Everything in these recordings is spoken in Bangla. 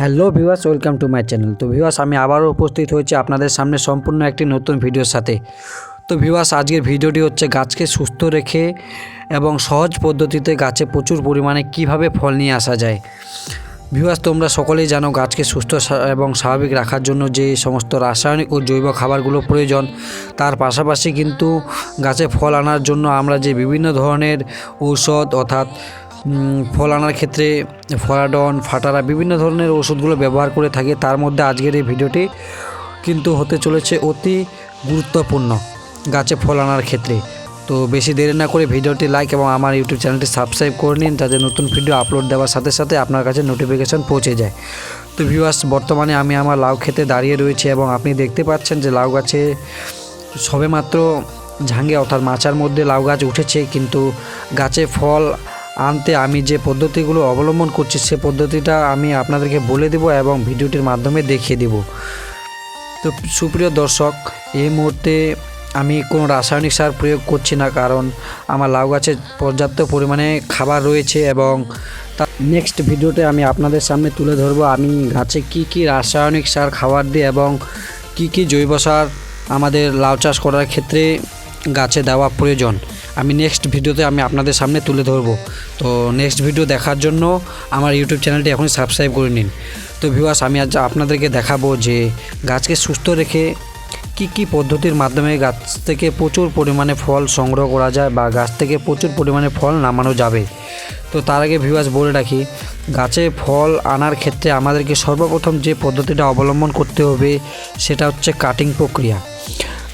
Hello viewers, welcome to my channel. তো ভিউয়ার্স, আমি আবারও উপস্থিত হয়েছি আপনাদের সামনে সম্পূর্ণ একটি নতুন ভিডিওর সাথে। তো ভিউয়ার্স, আজকের ভিডিওটি হচ্ছে গাছকে সুস্থ রেখে এবং সহজ পদ্ধতিতে গাছে প্রচুর পরিমাণে কীভাবে ফল নিয়ে আসা যায়। ভিউয়ার্স, তোমরা সকলেই জানো গাছকে সুস্থ এবং স্বাভাবিক রাখার জন্য যে সমস্ত রাসায়নিক ও জৈব খাবারগুলো প্রয়োজন, তার পাশাপাশি কিন্তু গাছে ফল আনার জন্য আমরা যে বিভিন্ন ধরনের ঔষধ অর্থাৎ ফল আনার ক্ষেত্রে ফলাডন, ফাটারা বিভিন্ন ধরনের ওষুধগুলো ব্যবহার করে থাকি। তার মধ্যে আজকের এই ভিডিওটি কিন্তু হতে চলেছে অতি গুরুত্বপূর্ণ গাছে ফল আনার ক্ষেত্রে। তো বেশি দেরি না করে ভিডিওটি লাইক এবং আমার ইউটিউব চ্যানেলটি সাবস্ক্রাইব করে নিন, যাতে নতুন ভিডিও আপলোড দেওয়ার সাথে সাথে আপনার কাছে নোটিফিকেশন পৌঁছে যায়। তো ভিউয়ার্স বর্তমানে আমি আমার লাউ খেতে দাঁড়িয়ে রয়েছে এবং আপনি দেখতে পাচ্ছেন যে লাউ গাছে সবেমাত্র ঝাঙ্গে অর্থাৎ মাচার মধ্যে লাউ গাছ উঠেছে, কিন্তু গাছে ফল আনতে আমি যে পদ্ধতিগুলো অবলম্বন করছি সে পদ্ধতিটা আমি আপনাদেরকে বলে দেব এবং ভিডিওটির মাধ্যমে দেখিয়ে দেব। তো সুপ্রিয় দর্শক, এই মুহূর্তে আমি কোনো রাসায়নিক সার প্রয়োগ করছি না কারণ আমার লাউ গাছে পর্যাপ্ত পরিমাণে খাবার রয়েছে এবং নেক্সট ভিডিওতে আমি আপনাদের সামনে তুলে ধরবো আমি গাছে কি কি রাসায়নিক সার খাবার দিই এবং কি কি জৈব সার আমাদের লাউ চাষ করার ক্ষেত্রে গাছে দেওয়া প্রয়োজন। আমি নেক্সট ভিডিওতে আমি আপনাদের সামনে তুলে ধরবো। তো নেক্সট ভিডিও দেখার জন্য আমার ইউটিউব চ্যানেলটি এখনই সাবস্ক্রাইব করে নিন। তো ভিউয়ার্স আমি আজ আপনাদেরকে দেখাবো যে গাছকে সুস্থ রেখে কি কি পদ্ধতির মাধ্যমে গাছ থেকে প্রচুর পরিমাণে ফল সংগ্রহ করা যায় বা গাছ থেকে প্রচুর পরিমাণে ফল নামানো যাবে। তো তার আগে ভিউয়ার্স বলে রাখি, গাছে ফল আনার ক্ষেত্রে আমাদেরকে সর্বপ্রথম যে পদ্ধতিটা অবলম্বন করতে হবে সেটা হচ্ছে কাটিং প্রক্রিয়া।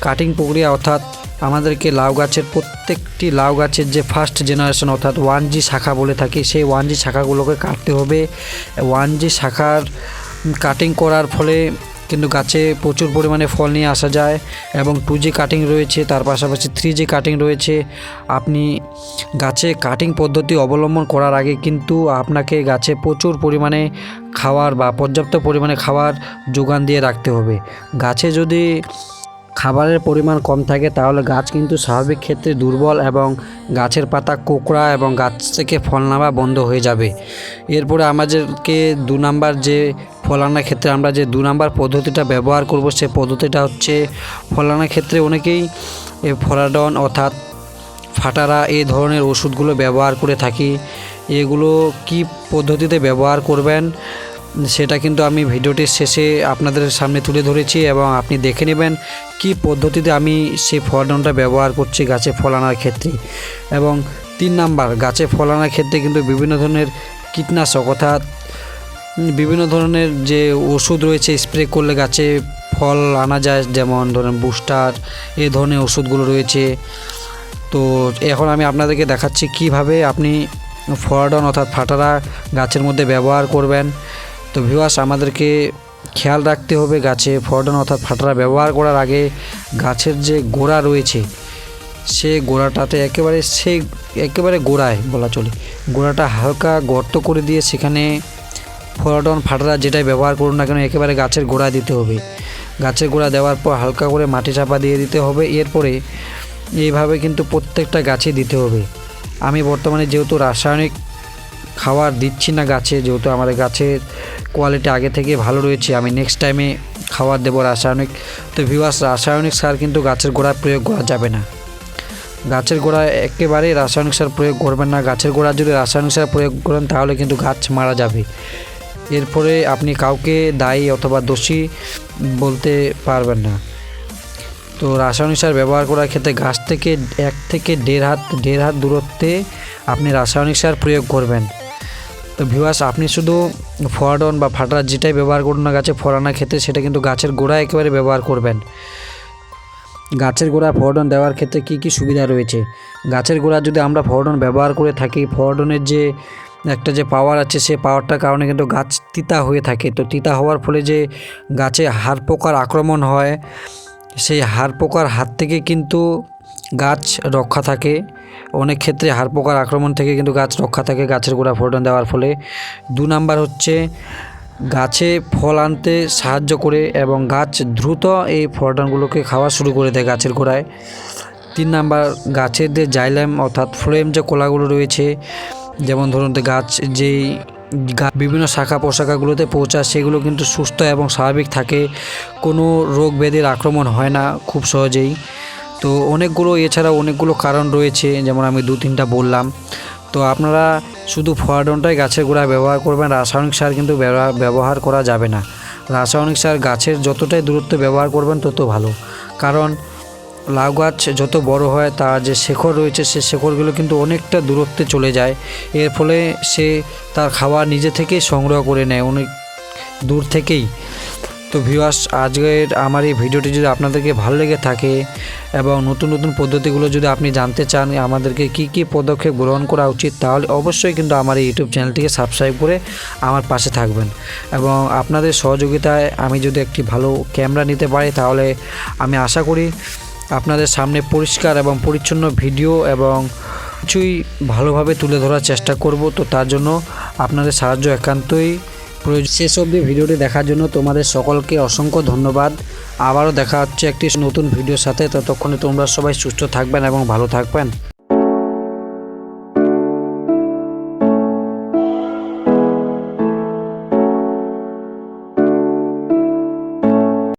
কাটিং প্রক্রিয়া অর্থাৎ আমাদেরকে লাউ গাছের প্রত্যেকটি লাউ গাছের যে ফার্স্ট জেনারেশন অর্থাৎ ওয়ান জি শাখা বলে থাকি, সেই ওয়ান জি শাখাগুলোকে কাটতে হবে। ওয়ান জি শাখার কাটিং করার ফলে কিন্তু গাছে প্রচুর পরিমাণে ফল নিয়ে আসা যায় এবং টু জি কাটিং রয়েছে, তার পাশাপাশি থ্রি জি কাটিং রয়েছে। আপনি গাছে কাটিং পদ্ধতি অবলম্বন করার আগে কিন্তু আপনাকে গাছে প্রচুর পরিমাণে খাওয়ার বা পর্যাপ্ত পরিমাণে খাওয়ার যোগান দিয়ে রাখতে হবে। গাছে যদি খাবারের পরিমাণ কম থাকে, তাহলে গাছ কিন্তু স্বাভাবিক ক্ষেত্রে দুর্বল এবং গাছের পাতা কোকড়া এবং গাছ থেকে ফল নামা বন্ধ হয়ে যাবে। এরপরে আমাদেরকে দু নাম্বার যে ফল আনার ক্ষেত্রে আমরা যে দু নাম্বার পদ্ধতিটা ব্যবহার করব, সে পদ্ধতিটা হচ্ছে ফল আনার ক্ষেত্রে অনেকেই ফলাডন অর্থাৎ ফাটারা এই ধরনের ওষুধগুলো ব্যবহার করে থাকি। এগুলো কি পদ্ধতিতে ব্যবহার করবেন? সেটা কিন্তু আমি ভিডিওটির শেষে আপনাদের সামনে তুলে ধরেছি এবং আপনি দেখে নেবেন কি পদ্ধতিতে আমি সেই ফলাডনটা ব্যবহার করছি গাছে ফল আনার ক্ষেত্রে। এবং তিন নাম্বার, গাছে ফল আনার ক্ষেত্রে কিন্তু বিভিন্ন ধরনের কীটনাশক অর্থাৎ বিভিন্ন ধরনের যে ওষুধ রয়েছে স্প্রে করলে গাছে ফল আনা যায়, যেমন ধরেন বুস্টার, এ ধরনের ওষুধগুলো রয়েছে। তো এখন আমি আপনাদেরকে দেখাচ্ছি কীভাবে আপনি ফরাডন অর্থাৎ ফাটারা গাছের মধ্যে ব্যবহার করবেন। তো ভিউয়ার্স আমাদেরকে খেয়াল রাখতে হবে গাছে ফরাডন অর্থাৎ ফাটরা ব্যবহার করার আগে গাছের যে গোড়া রয়েছে, সে গোড়াটাতে একেবারে সে একেবারে গোড়ায় বলা চলে। গোড়াটা হালকা গর্ত করে দিয়ে সেখানে ফরাডন ফাটরা যেটাই ব্যবহার করুন না কেন, একেবারে গাছের গোড়ায় দিতে হবে। গাছের গোড়া দেওয়ার পর হালকা করে মাটি চাপা দিয়ে দিতে হবে। এরপরে এইভাবে কিন্তু প্রত্যেকটা গাছে দিতে হবে। আমি বর্তমানে যেহেতু রাসায়নিক খাবার দিচ্ছি না গাছে, যেহেতু আমাদের গাছের কোয়ালিটি আগে থেকে ভালো রয়েছে, আমি নেক্সট টাইমে খাবার দেবো রাসায়নিক। তো ভিউয়ার্স রাসায়নিক সার কিন্তু গাছের গোড়ায় প্রয়োগ করা যাবে না। গাছের গোড়ায় একেবারেই রাসায়নিক সার প্রয়োগ করবেন না। গাছের গোড়ায় যদি রাসায়নিক সার প্রয়োগ করেন, তাহলে কিন্তু গাছ মারা যাবে। এরপরে আপনি কাউকে দায়ী অথবা দোষী বলতে পারবেন না। তো রাসায়নিক সার ব্যবহার করার ক্ষেত্রে গাছ থেকে এক থেকে দেড় হাত দেড় হাত দূরত্বে আপনি রাসায়নিক সার প্রয়োগ করবেন। তো ভিউয়ার্স আপনি শুধু ফরাডন বা ফাটার যেটাই ব্যবহার করুন না গাছে ফরানোর ক্ষেত্রে সেটা কিন্তু গাছের গোড়া একেবারে ব্যবহার করবেন। গাছের গোড়া ফরডন দেওয়ার ক্ষেত্রে কি কি সুবিধা রয়েছে? গাছের গোড়া যদি আমরা ফরডন ব্যবহার করে থাকি ফরডনের যে একটা যে পাওয়ার আছে, সে পাওয়ারটার কারণে কিন্তু গাছ তিতা হয়ে থাকে। তো তিতা হওয়ার ফলে যে গাছে হাড় পোকার আক্রমণ হয়, সেই হাড় পোকার হাত থেকে কিন্তু গাছ রক্ষা থাকে। অনেক ক্ষেত্রে হাড় পোকার আক্রমণ থেকে কিন্তু গাছ রক্ষা থাকে, গাছের গোড়া ফোটন দেওয়ার ফলে। দু নাম্বার হচ্ছে, গাছে ফল আনতে সাহায্য করে এবং গাছ দ্রুত এই ফলটনগুলোকে খাওয়া শুরু করে দেয় গাছের গোড়ায়। তিন নাম্বার, গাছের যে জাইলাম অর্থাৎ ফ্লোয়েম যে কলাগুলো রয়েছে, যেমন ধরুন গাছ যেই বিভিন্ন শাখা পোশাকাগুলোতে পৌঁছায়, সেগুলো কিন্তু সুস্থ এবং স্বাভাবিক থাকে। কোনো রোগ ব্যাধির আক্রমণ হয় না খুব সহজেই। তো অনেকগুলো এছাড়া অনেকগুলো কারণ রয়েছে, যেমন আমি দু তিনটা বললাম। তো আপনারা শুধু ফোয়াডনটাই গাছের গোড়ায় ব্যবহার করবেন, রাসায়নিক সার কিন্তু ব্যবহার- করা যাবে না। রাসায়নিক সার গাছের যতটাই দূরত্ব ব্যবহার করবেন, তত ভালো। কারণ লাউ গাছ যত বড় হয়, তার যে শেকড় রয়েছে, সে শেকড়গুলো কিন্তু অনেকটা দূরত্বে চলে যায়। এর ফলে সে তার খাবার নিজে থেকেই সংগ্রহ করে নেয়, অনেক দূর থেকেই। তো ভিউয়ার্স আজকের আমার এই ভিডিওটি যদি আপনাদেরকে ভালো লেগে থাকে এবং নতুন নতুন পদ্ধতিগুলো যদি আপনি জানতে চান আমাদেরকে কি কি পদক্ষেপ গ্রহণ করা উচিত, তাহলে অবশ্যই কিন্তু আমার এই ইউটিউব চ্যানেলটিকে সাবস্ক্রাইব করে আমার পাশে থাকবেন। এবং আপনাদের সহযোগিতায় আমি যদি একটি ভালো ক্যামেরা নিতে পারি, তাহলে আমি আশা করি আপনাদের সামনে পরিষ্কার এবং পরিচ্ছন্ন ভিডিও এবং কিছুই ভালোভাবে তুলে ধরার চেষ্টা করব। তো তার জন্য আপনাদের সাহায্য একান্তই প্রয়োজন শেষ অবধি ভিডিওটি দেখার জন্য তোমাদের সকলকে অসংখ্য ধন্যবাদ। আবারও দেখা হচ্ছে একটি নতুন ভিডিওর সাথে। ততক্ষণে তোমরা সবাই সুস্থ থাকবেন এবং ভালো থাকবেন।